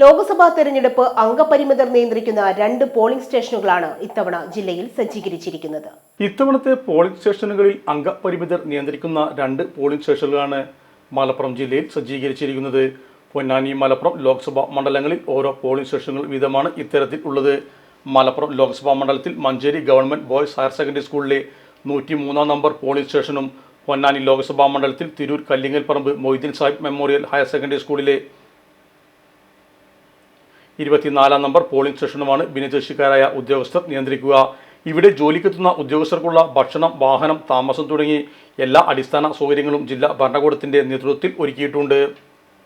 ലോക്സഭാ തെരഞ്ഞെടുപ്പ് അംഗപരിമിതർ നിയന്ത്രിക്കുന്ന രണ്ട് പോളിംഗ് സ്റ്റേഷനുകളാണ് ഇത്തവണ ജില്ലയിൽ സജ്ജീകരിച്ചിരിക്കുന്നത്. ഇത്തവണത്തെ പോളിംഗ് സ്റ്റേഷനുകളിൽ അംഗപരിമിതർ നിയന്ത്രിക്കുന്ന രണ്ട് പോളിംഗ് സ്റ്റേഷനുകളാണ് മലപ്പുറം ജില്ലയിൽ സജ്ജീകരിച്ചിരിക്കുന്നത്. പൊന്നാനി മലപ്പുറം ലോക്സഭാ മണ്ഡലങ്ങളിൽ ഓരോ പോളിംഗ് സ്റ്റേഷനുകൾ വീതമാണ് ഇത്തരത്തിൽ ഉള്ളത്. മലപ്പുറം ലോക്സഭാ മണ്ഡലത്തിൽ Manjeri government boys higher secondary സ്കൂളിലെ നൂറ്റി മൂന്നാം നമ്പർ പോളിംഗ് സ്റ്റേഷനും പൊന്നാനി ലോക്സഭാ മണ്ഡലത്തിൽ Tirur Kallingal Paramba Moideen Sahib memorial higher secondary സ്കൂളിലെ ഇരുപത്തിനാലാം നമ്പർ പോളിംഗ് സ്റ്റേഷനുമാണ് ഭിന്നശേഷിക്കാരായ ഉദ്യോഗസ്ഥർ നിയന്ത്രിക്കുക. ഇവിടെ ജോലിക്കെത്തുന്ന ഉദ്യോഗസ്ഥർക്കുള്ള ഭക്ഷണം വാഹനം താമസം തുടങ്ങി എല്ലാ അടിസ്ഥാന സൗകര്യങ്ങളും ജില്ലാ ഭരണകൂടത്തിന്റെ നേതൃത്വത്തിൽ ഒരുക്കിയിട്ടുണ്ട്.